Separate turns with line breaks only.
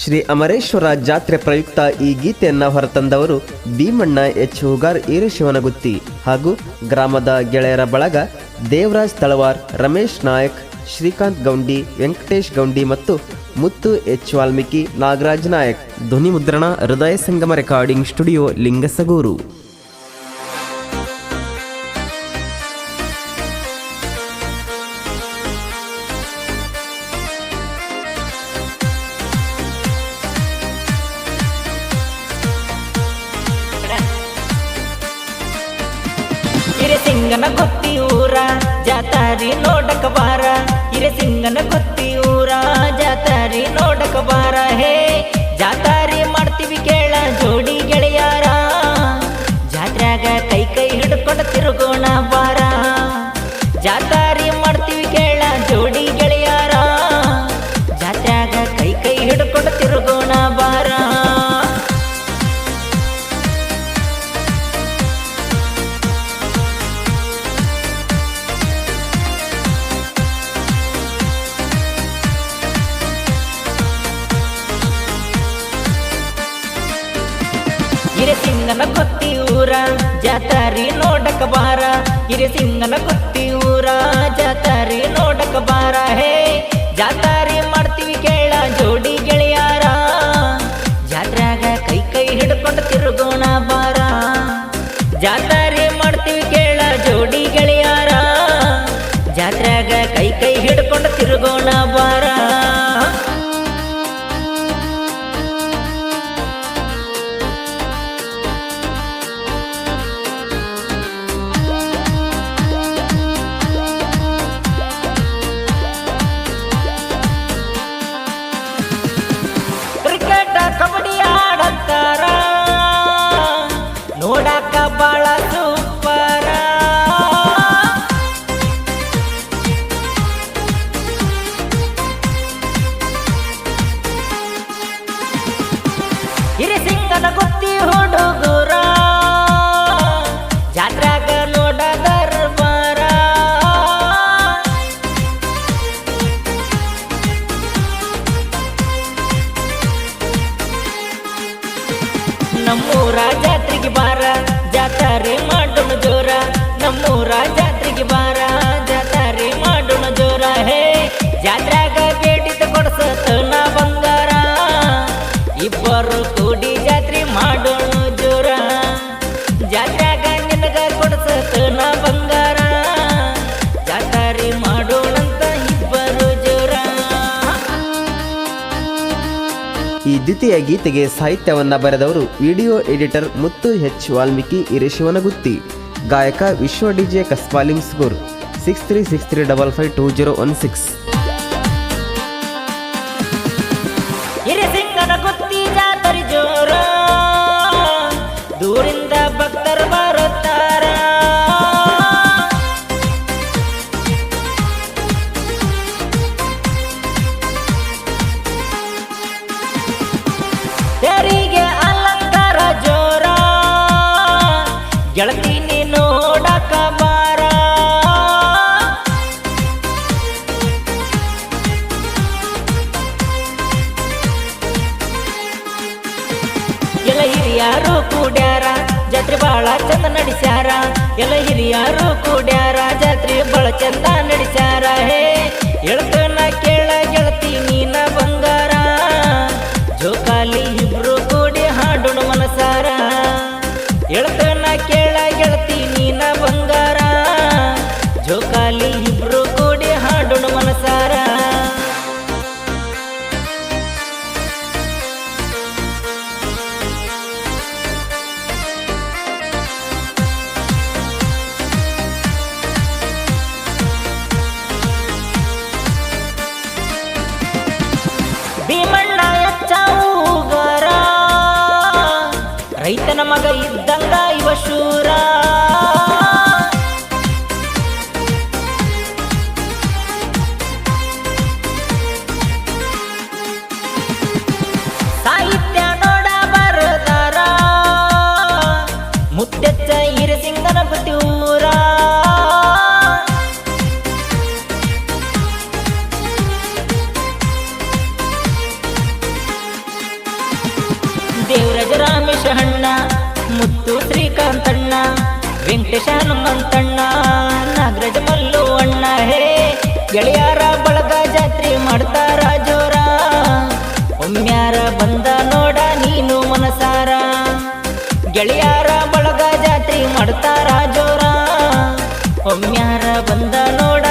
ಶ್ರೀ ಅಮರೇಶ್ವರ ಜಾತ್ರೆ ಪ್ರಯುಕ್ತ ಈ ಗೀತೆಯನ್ನ ಹೊರತಂದವರು ಭೀಮಣ್ಣ ಎಚ್ ಹುಗಾರ್ ಈರಶಿವನಗುತ್ತಿ ಹಾಗೂ ಗ್ರಾಮದ ಗೆಳೆಯರ ಬಳಗ ದೇವರಾಜ್ ತಳವಾರ್, ರಮೇಶ್ ನಾಯಕ್, ಶ್ರೀಕಾಂತ್ ಗೌಂಡಿ, ವೆಂಕಟೇಶ್ ಗೌಂಡಿ ಮತ್ತು ಮುತ್ತು ಎಚ್ ವಾಲ್ಮೀಕಿ ನಾಗರಾಜ್ ನಾಯಕ್. ಧ್ವನಿ ಮುದ್ರಣ ಹೃದಯ ಸಂಗಮ ರೆಕಾರ್ಡಿಂಗ್ ಸ್ಟುಡಿಯೋ ಲಿಂಗಸಗೂರು.
ಹಿರಸಿಂಗನ ಗೊತ್ತಿ ಊರ, ಜಾತಾರಿ ನೋಡಕ ಬಾರ. ಸಿಂಗನ ಗೊತ್ತಿ ಊರ, ಜಾತಾರಿ ನೋಡಕ ಬಾರ. ಹೇ, ಜಾತಾರಿ ಮಾಡ್ತೀವಿ ಕೇಳ ಜೋಡಿ ಗೆಳೆಯಾರ. ಜಾತ್ರಾಗ ಕೈ ಕೈ ಹಿಡ್ಕೊಂಡು ತಿರುಗೋಣ ಬಾರ. ಜಾತಾರಿ ಹಿರಸಿಂಗನ ಕೊತ್ತಿ ಊರ ಜಾತಾರಿ ನೋಡಕ ಬಾರ. ಹಿರಸಿಂಗನ ಕೊತ್ತಿ ಊರ ಜಾತಾರಿ ನೋಡಕ ಬಾರ. ಹೇ ಜಾತಾರಿ ಗುತ್ತಿ ಹುಡುಗುರ. ಜಾತ್ರಾಗ ನೋಡ ದರ್ಬಾರ ನಮ್ಮೂರ ಜಾತ್ರೆಗೆ ಬಾರ ಜಾತ್ರೆ ಮಾಡೋಣ ಜೋರ. ನಮ್ಮೂರ
ದ್ವಿತೀಯ ಗೀತೆಗೆ ಸಾಹಿತ್ಯವನ್ನ ಬರೆದವರು video editor Muttu H Valmiki ಇರೇಶಿವನಗುತ್ತಿ ಗಾಯಕ ವಿಶ್ವ ಡಿಜೆ ಕಸ್ಪಾಲಿಂ ಸ್ಗುರ್. Six three six three double five two zero one six
ಗೆಳತಿ ನೀ ನೋಡಕ ಬಾರ. ಎಲ್ಲ ಹಿರಿಯಾರು ಕೂಡ್ಯಾರ, ಜಾತ್ರೆ ಬಹಳ ಚಂದ ನಡೆಸ್ಯಾರ. ಎಲ್ಲ ಹಿರಿಯಾರು ಕೂಡ್ಯಾರ, ಜಾತ್ರೆ ಬಹಳ ಚಂದ ನಡೆಸ್ಯಾರ. ಹೇ ಜೋಕಾಲಿ ಇಬ್ರು ಕೂಡಿ ಹಾಡೋಣ ಮನಸಾರ. ಭೀಮಣ್ಣ ಎಚ್ಚ ರೈತನ ಮಗ ವೆಂಕಟೇಶ ಹನುಮಂತಣ್ಣ, ನಾಗರಾಜ ಮಲ್ಲು ಅಣ್ಣ, ಹೇ, ಗೆಳೆಯಾರ ಬಳಗ ಜಾತ್ರೆ ಮಾಡ್ತಾರ ಜೋರ ಒಮ್ಮ್ಯಾರ ಬಂದ ನೋಡ ನೀನು ಮನಸಾರ. ಗೆಳೆಯಾರ ಬಳಗ ಜಾತ್ರೆ ಮಾಡ್ತಾರ ಜೋರ ಒಮ್ಮ್ಯಾರ ಬಂದ ನೋಡ